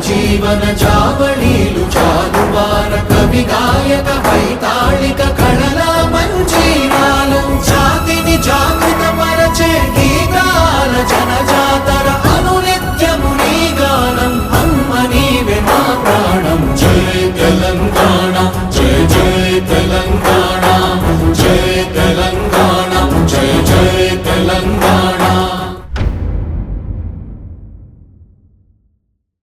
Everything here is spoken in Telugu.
జీవన జావళీలు